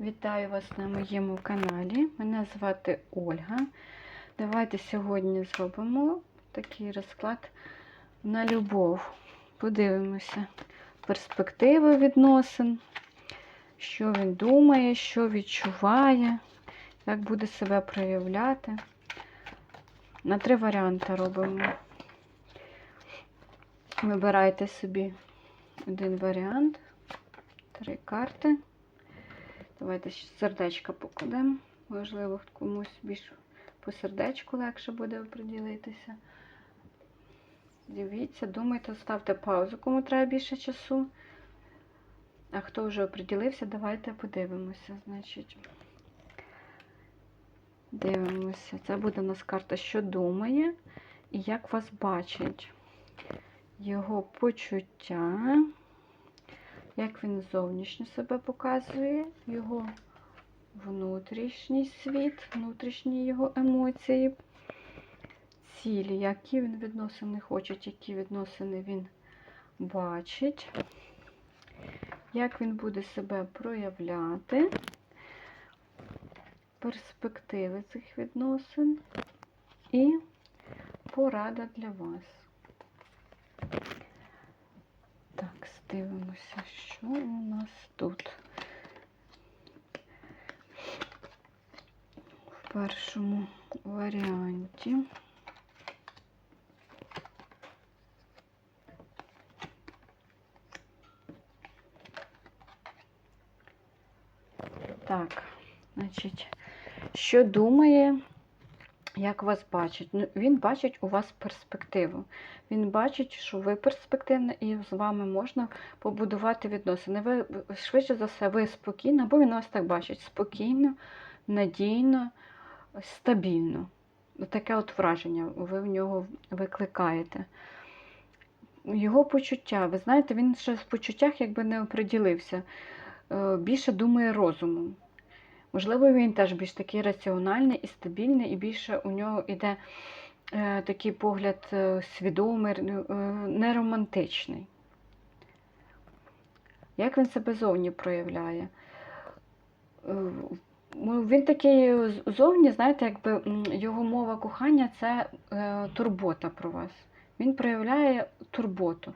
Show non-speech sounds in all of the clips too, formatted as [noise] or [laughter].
Вітаю вас на моєму каналі. Мене звати Ольга. Давайте сьогодні зробимо такий розклад на любов. Подивимося перспективи відносин, що він думає, що відчуває, як буде себе проявляти. На три варіанти робимо. Вибирайте собі один варіант, три карти. Давайте ще сердечко покладемо. Можливо, комусь більш по сердечку легше буде оприділитися. Дивіться, думайте, ставте паузу, кому треба більше часу. А хто вже оприділився, давайте подивимося. Значить, дивимося. Це буде у нас карта, що думає і як вас бачить. Його почуття як він зовнішньо себе показує, його внутрішній світ, внутрішні його емоції, цілі, які він відносини хоче, які відносини він бачить, як він буде себе проявляти, перспективи цих відносин і порада для вас. Так, дивимося, що у нас тут. В першому варіанті. Так, значить, що думає, як вас бачить? Ну, він бачить у вас перспективу. Він бачить, що ви перспективна і з вами можна побудувати відносини. Ви швидше за все, ви спокійно, бо він вас так бачить спокійно, надійно, стабільно. Таке от враження ви в нього викликаєте. Його почуття, ви знаєте, він ще в почуттях якби не оприділився. Е, Більше думає розумом. Можливо, він теж більш такий раціональний і стабільний, і більше у нього йде е, такий погляд е, свідомий, е, не. Як він себе зовні проявляє? Ну, Він такий зовні, знаєте, якби його мова кохання це турбота про вас. Він проявляє турботу.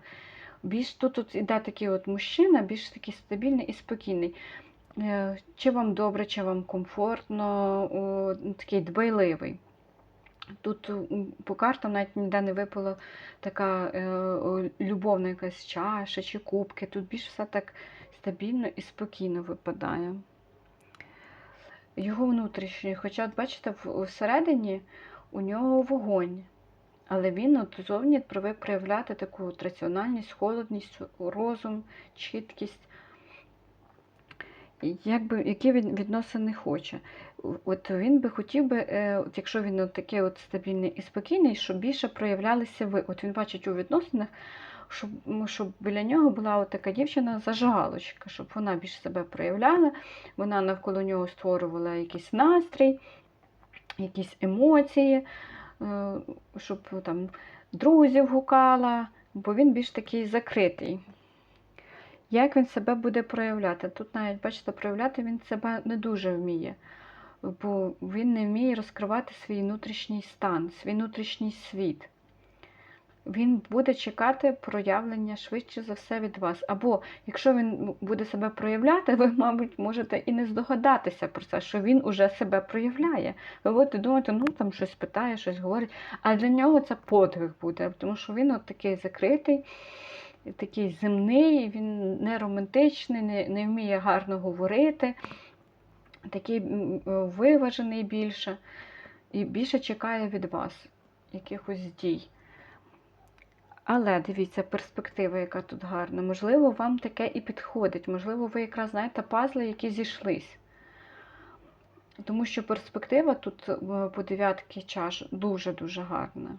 Більш тут, тут іде такий от мужчина, більш такий стабільний і спокійний. Е, Чи вам добре, чи вам комфортно, о, такий дбайливий. Тут по картам навіть ніде не випала така е, любовна якась чаша чи кубки. Тут більш все так стабільно і спокійно випадає. Його внутрішній, хоча, от бачите, всередині у нього вогонь. Але він от зовні проявляти таку раціональність, холодність, розум, чіткість. Якби, які він відносини хоче. От він би хотів би, е, от якщо він от такий от стабільний і спокійний, щоб більше проявлялися ви. От він бачить у відносинах, щоб, щоб біля нього була от така дівчина зажигалочка, щоб вона більше себе проявляла, вона навколо нього створювала якийсь настрій, якісь емоції, е, щоб там друзів гукала, бо він більш такий закритий. Як він себе буде проявляти? Тут навіть, бачите, проявляти він себе не дуже вміє, бо він не вміє розкривати свій внутрішній стан, свій внутрішній світ. Він буде чекати проявлення швидше за все від вас. Або якщо він буде себе проявляти, [laughs] ви, мабуть, можете і не здогадатися про це, що він уже себе проявляє. Ви будете думати, ну там щось питає, щось говорить. А для нього це подвиг буде, тому що він от такий закритий такий земний, він не романтичний, не, не вміє гарно говорити, такий виважений більше, і більше чекає від вас якихось дій. Але дивіться, перспектива, яка тут гарна. Можливо, вам таке і підходить. Можливо, ви якраз знаєте пазли, які зійшлись. Тому що перспектива тут е, по дев'ятки чаш дуже-дуже гарна.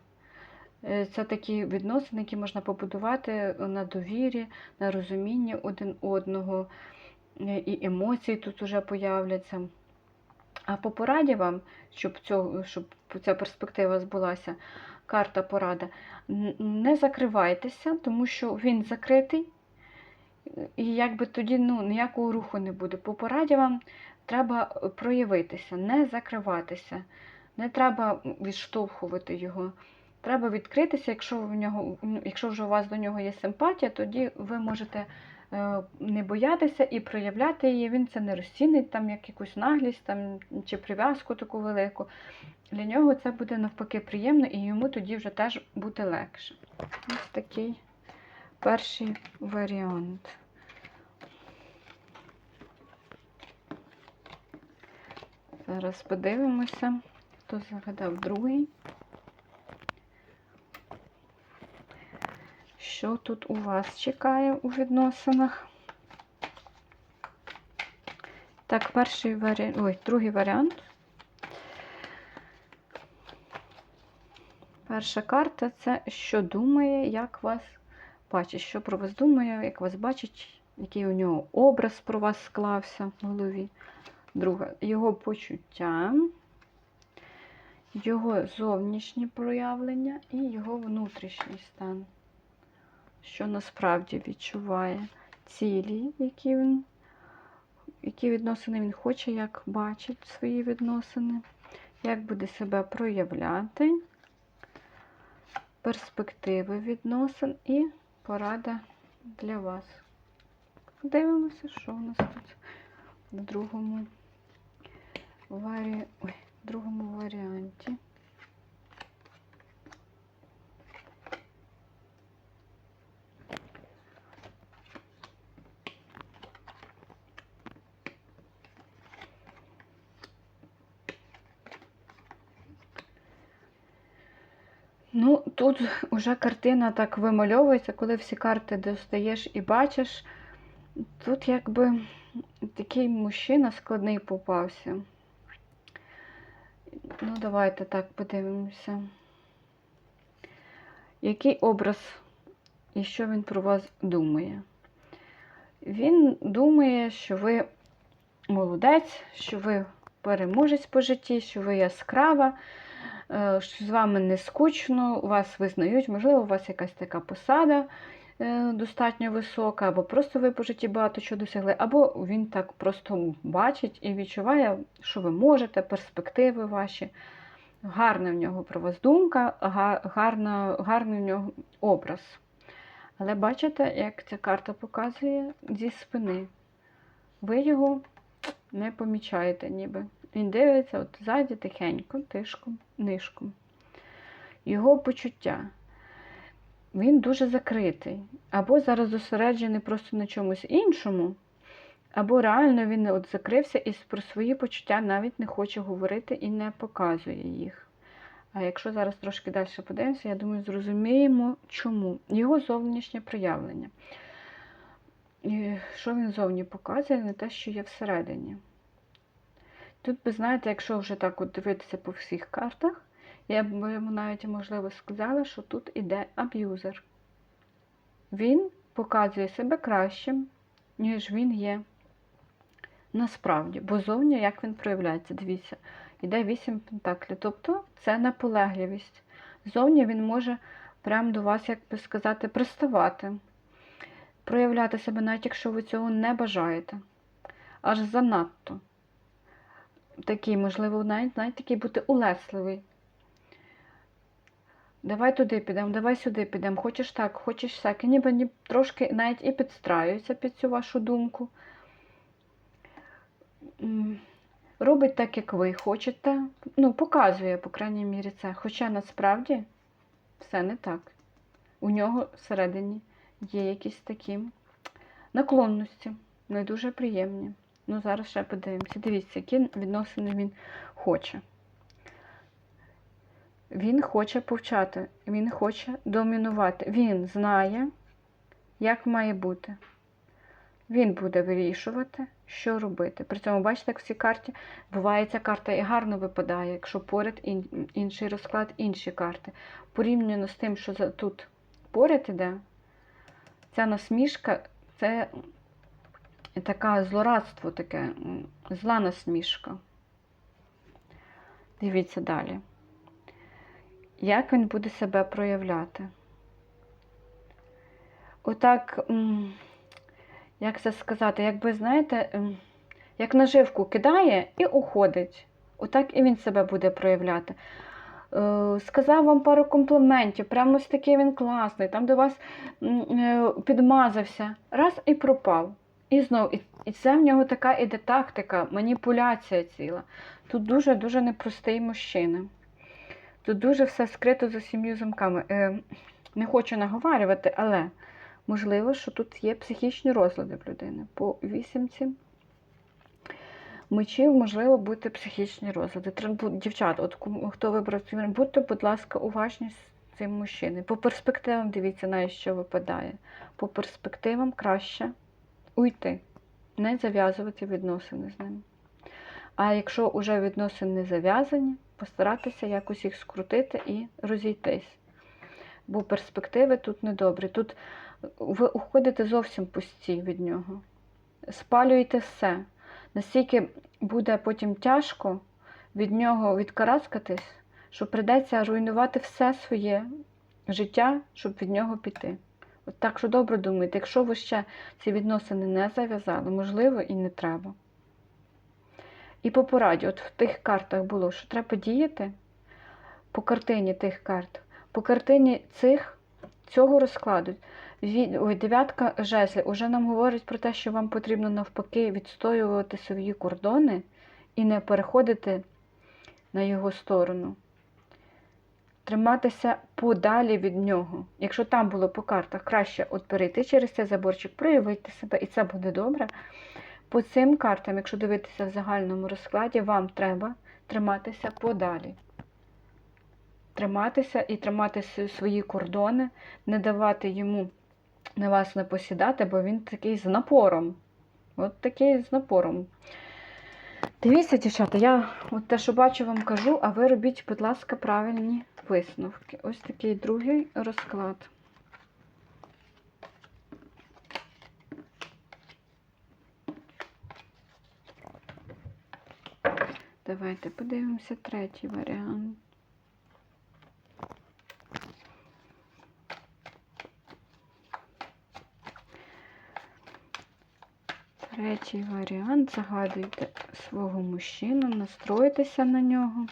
Е, Це такі відносини, які можна побудувати на довірі, на розумінні один одного, е, і емоції тут вже появляться. А по пораді вам, щоб, цього, щоб ця перспектива збулася, карта порада, не закривайтеся, тому що він закритий, І якби тоді ну, ніякого руху не буде. По пораді вам треба проявитися, не закриватися, не треба відштовхувати його. Треба відкритися, якщо в нього, ну, якщо вже у вас до нього є симпатія, тоді ви можете е, не боятися і проявляти її. Він це не розцінить, там як якусь наглість там, чи прив'язку таку велику. Для нього це буде навпаки приємно і йому тоді вже теж буде легше. Ось такий перший варіант. Зараз подивимося, хто загадав другий. Що тут у вас чекає у відносинах? Так, перший варіант, ой, другий варіант. Перша карта це що думає, як вас бачить, що про вас думає, як вас бачить, який у нього образ про вас склався в голові. Друга, його почуття, його зовнішні проявлення і його внутрішній стан. Що насправді відчуває цілі, які він, які відносини він хоче, як бачить свої відносини, як буде себе проявляти, перспективи відносин і порада для вас. Дивимося, що у нас тут в другому варі... Ой, в другому варіанті. Ну, тут вже картина так вимальовується, коли всі карти достаєш і бачиш. Тут якби такий мужчина складний попався. Ну, давайте так подивимося. Який образ і що він про вас думає? Він думає, що ви молодець, що ви переможець по житті, що ви яскрава, що з вами не скучно, вас визнають, можливо, у вас якась така посада е, достатньо висока, або просто ви по житті багато чого досягли, або він так просто бачить і відчуває, що ви можете, перспективи ваші. Гарна в нього про вас думка, гарна, гарний в нього образ. Але бачите, як ця карта показує зі спини. Ви його не помічаєте ніби. Він дивиться от ззаді тихенько, тишком, нишком. Його почуття. Він дуже закритий. Або зараз зосереджений просто на чомусь іншому, або реально він от закрився і про свої почуття навіть не хоче говорити і не показує їх. А якщо зараз трошки далі подивимося, я думаю, зрозуміємо, чому. Його зовнішнє проявлення. І що він зовні показує, не те, що є всередині. Тут, ви знаєте, якщо вже так от дивитися по всіх картах, я б йому навіть, можливо, сказала, що тут іде аб'юзер. Він показує себе кращим, ніж він є насправді. Бо зовні як він проявляється, дивіться, іде 8 пентаклів. Тобто це наполегливість. Зовні він може прямо до вас, як би сказати, приставати, проявляти себе, навіть якщо ви цього не бажаєте. Аж занадто. Такий, можливо, навіть, навіть такий бути улесливий. Давай туди підемо, давай сюди підемо, хочеш так, хочеш так. Ніби ні, трошки навіть і підстраюється під цю вашу думку. Робить так, як ви хочете. Ну, показує, по крайній мірі, це. Хоча насправді все не так. У нього всередині є якісь такі наклонності, не дуже приємні. Ну, зараз ще подивимося. Дивіться, які відносини він хоче. Він хоче повчати, він хоче домінувати. Він знає, як має бути. Він буде вирішувати, що робити. При цьому, бачите, як в цій карті буває ця карта і гарно випадає, якщо поряд ін- інший розклад, інші карти. Порівняно з тим, що тут поряд іде, ця насмішка це така злорадство, таке, зла насмішка. Дивіться далі. Як він буде себе проявляти? Отак. як це сказати, якби, знаєте, як наживку кидає і уходить. Отак і він себе буде проявляти. Е, Сказав вам пару компліментів, прямо ось такий він класний, там до вас е, підмазався, раз і пропав. І знов, і, і це в нього така іде тактика, маніпуляція ціла. Тут дуже-дуже непростий мужчина. Тут дуже все скрито за сім'ю замками. Е, не хочу наговарювати, але можливо, що тут є психічні розлади в людини. По вісімці мечів, можливо, бути психічні розлади. Бу- от хто вибрав варіант, будьте, будь ласка, уважні з цим мужчиною. По перспективам дивіться, навіть що випадає. По перспективам краще уйти, не зав'язувати відносини з ним. А якщо вже відносини зав'язані, постаратися якось їх скрутити і розійтись. Бо перспективи тут недобрі. Тут ви уходите зовсім пусті від нього. Спалюєте все. Настільки буде потім тяжко від нього відкараскатись, що прийдеться руйнувати все своє життя, щоб від нього піти. От так що добре думайте, якщо ви ще ці відносини не зав'язали, можливо, і не треба. І по пораді, от в тих картах було, що треба діяти по картині тих карт. По картині цих, цього розкладу, ой, дев'ятка жезлів уже нам говорить про те, що вам потрібно навпаки відстоювати свої кордони і не переходити на його сторону. Триматися подалі від нього. Якщо там було по картах, краще от перейти через цей заборчик, проявити себе, і це буде добре. По цим картам, якщо дивитися в загальному розкладі, вам треба триматися подалі. Триматися і тримати свої кордони, не давати йому на вас не посідати, бо він такий з напором. От такий з напором. Дивіться, дівчата, я от те, що бачу, вам кажу, а ви робіть, будь ласка, правильні висновки. Ось такий другий розклад. Давайте подивимося третій варіант. Третій варіант. Загадуйте свого мужчину, настройтеся на нього.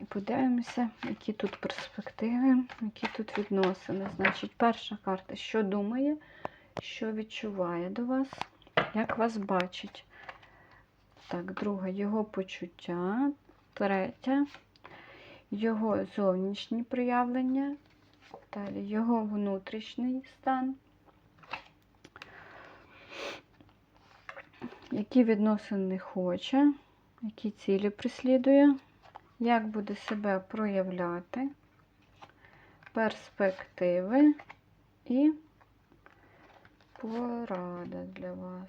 І подивимося, які тут перспективи, які тут відносини. Значить, перша карта, що думає, що відчуває до вас, як вас бачить. Так, друга його почуття. Третя його зовнішні проявлення. Далі його внутрішній стан. Які відносини хоче, які цілі прислідує, як буде себе проявляти, перспективи і порада для вас.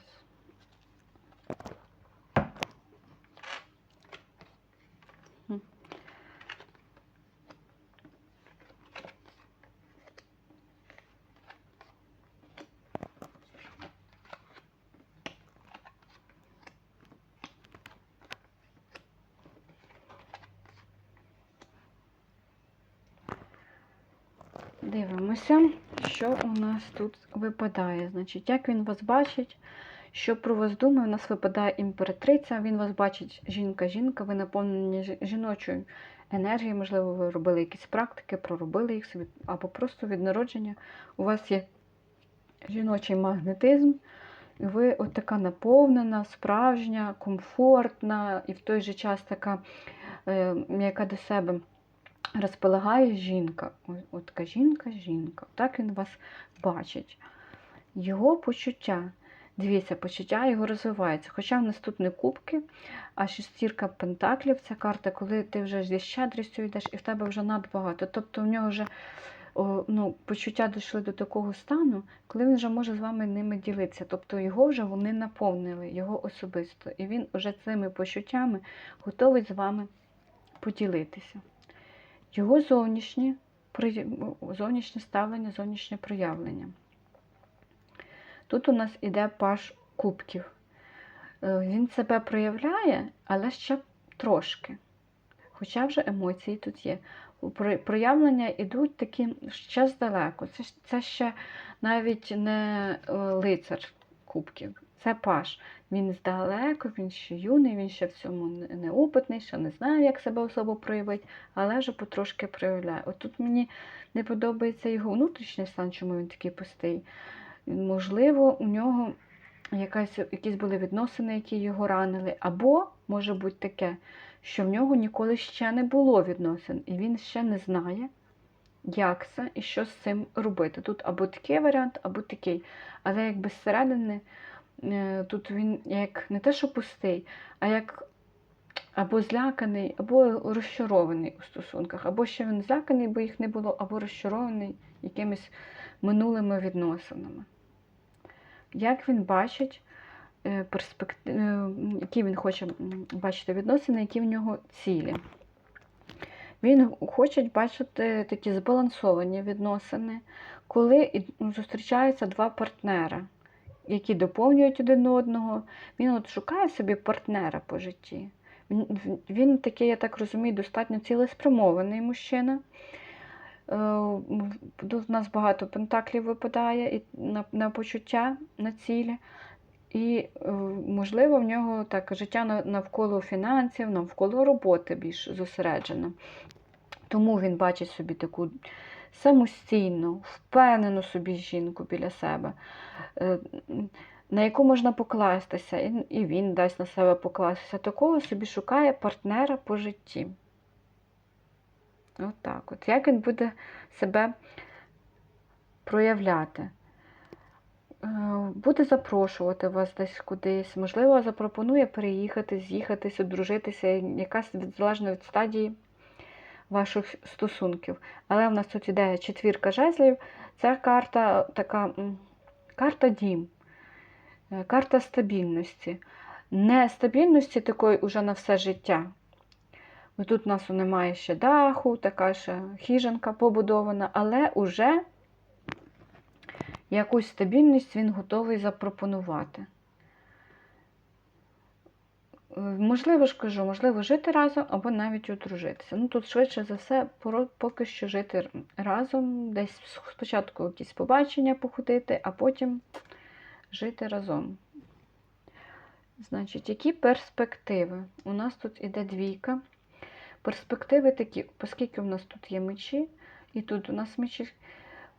Дивимося, що у нас тут випадає. Значить, як він вас бачить, що про вас думає, у нас випадає імператриця, він вас бачить жінка-жінка, ви наповнені жіночою енергією, можливо, ви робили якісь практики, проробили їх собі, або просто від народження. У вас є жіночий магнетизм, і ви от така наповнена, справжня, комфортна і в той же час така, е, яка до себе розполагає жінка. От така жінка, жінка. Так він вас бачить. Його почуття. Дивіться, почуття його розвивається. Хоча в нас тут не кубки, а шестірка пентаклів це карта, коли ти вже зі щедрістю йдеш, і в тебе вже надбагато. Тобто в нього вже ну, почуття дійшли до такого стану, коли він вже може з вами ними ділитися. Тобто його вже вони наповнили, його особисто. І він вже цими почуттями готовий з вами поділитися. Його зовнішнє, зовнішнє ставлення, зовнішнє проявлення. Тут у нас іде паш кубків. Е, Він себе проявляє, але ще трошки. Хоча вже емоції тут є. Проявлення йдуть такі ще здалеку. Це, це ще навіть не е, лицар кубків, це паш. Він здалеку, він ще юний, він ще в цьому неопитний, ще не знає, як себе особо проявити, але вже потрошки проявляє. От тут мені не подобається його внутрішній стан, чому він такий пустий. Можливо, у нього якась, якісь були відносини, які його ранили, або може бути таке, що в нього ніколи ще не було відносин, і він ще не знає, як це і що з цим робити. Тут або такий варіант, або такий. Але якби зсередини тут він як не те, що пустий, а як або зляканий, або розчарований у стосунках, або ще він зляканий, бо їх не було, або розчарований якимись минулими відносинами. Як він бачить е, перспект... е, які він хоче бачити відносини, які в нього цілі? Він хоче бачити такі збалансовані відносини, коли ну, зустрічаються два партнери, які доповнюють один одного. Він от шукає собі партнера по житті. Він, такий, я так розумію, достатньо цілеспрямований мужчина. Е, у нас багато пентаклів випадає і на, на почуття, на цілі. І, е, можливо, в нього так життя навколо фінансів, навколо роботи більш зосереджено. Тому він бачить собі таку самостійну, впевнену собі жінку біля себе, е, на яку можна покластися, і- він дасть на себе покластися. Такого собі шукає партнера по житті. От так от. Як він буде себе проявляти? Е, Буде запрошувати вас десь кудись, можливо, запропонує переїхати, з'їхатись, одружитися, якась залежно від стадії ваших стосунків. Але в нас тут іде четвірка жезлів, це карта така карта дім, е, карта стабільності. Не стабільності такої уже на все життя. Бо Тут у нас немає ще даху, така ще хіжанка побудована, але уже якусь стабільність він готовий запропонувати. Можливо ж кажу, можливо, жити разом або навіть одружитися. Ну тут швидше за все, поки що жити разом, десь спочатку якісь побачення походити, а потім жити разом. Значить, які перспективи? У нас тут іде двійка. Перспективи такі, оскільки в нас тут є мечі, і тут у нас мечі,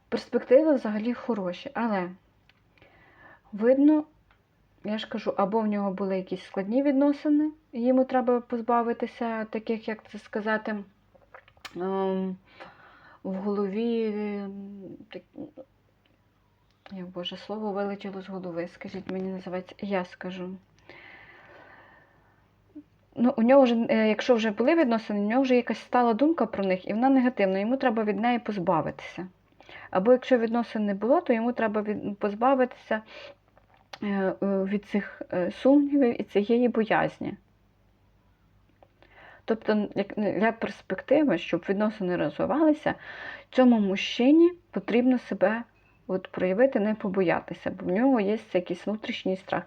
перспективи взагалі хороші, але видно, я ж кажу, або в нього були якісь складні відносини, і йому треба позбавитися таких, як це сказати, ем, в голові. ем, так, я, Боже, слово вилетіло з голови. Скажіть мені, називається, я скажу. Ну, у нього вже, якщо вже були відносини, у нього вже якась стала думка про них, і вона негативна, йому треба від неї позбавитися. Або якщо відносин не було, то йому треба позбавитися від цих е, сумнівів і цієї боязні. Тобто, для перспективи, щоб відносини розвивалися, цьому мужчині потрібно себе от, проявити, не побоятися, бо в нього є якийсь внутрішній страх,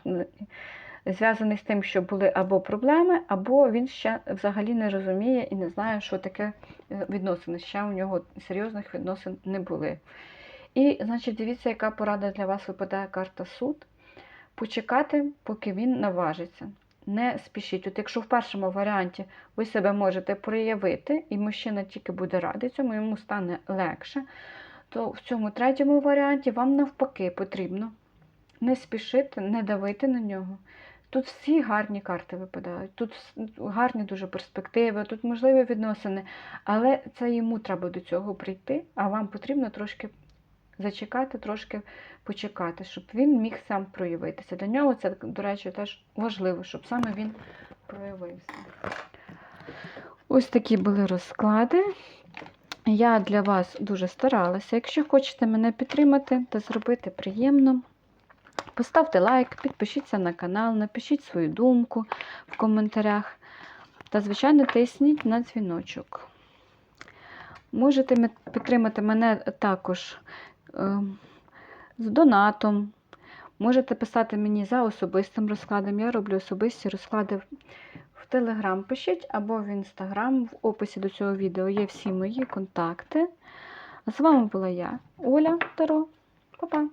зв'язаний з тим, що були або проблеми, або він ще взагалі не розуміє і не знає, що таке е, відносини. Ще у нього серйозних відносин не були. І, значить, дивіться, яка порада для вас випадає карта суд. Почекати, поки він наважиться. Не спішіть. От якщо в першому варіанті ви себе можете проявити, і мужчина тільки буде радий цьому, йому стане легше, то в цьому третьому варіанті вам навпаки потрібно не спішити, не давити на нього. Тут всі гарні карти випадають, тут гарні дуже перспективи, тут можливі відносини, але це йому треба до цього прийти, а вам потрібно трошки зачекати, трошки почекати, щоб він міг сам проявитися. Для нього це, до речі, теж важливо, щоб саме він проявився. Ось такі були розклади. Я для вас дуже старалася. Якщо хочете мене підтримати та зробити приємно, поставте лайк, підпишіться на канал, напишіть свою думку в коментарях та, звичайно, тисніть на дзвіночок. Можете підтримати мене також з донатом. Можете писати мені за особистим розкладом. Я роблю особисті розклади в- в Телеграм. Пишіть або в Інстаграм. В описі до цього відео є всі мої контакти. А з вами була я, Оля Таро. Па-па!